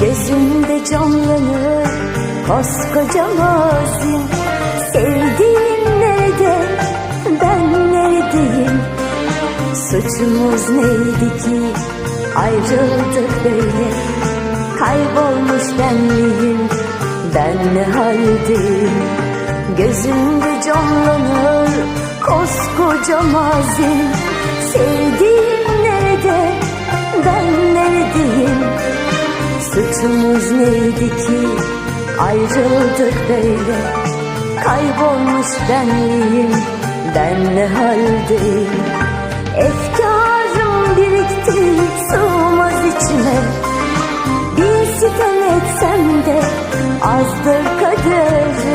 Gözünde canlanır koskoca mazim. Sevdiğim nerede ben neredeyim? Suçumuz neydi ki ayrıldık böyle? Kaybolmuş benliğim ben ne haldeyim? Gözümde canlanır koskoca mazim. Suçumuz neydi ki? Ayrıldık böyle. Kaybolmuş benliğim. Ben ne haldeyim? Efkarım birikti sığmaz içime. Bir sitem etsem de azdır kaderim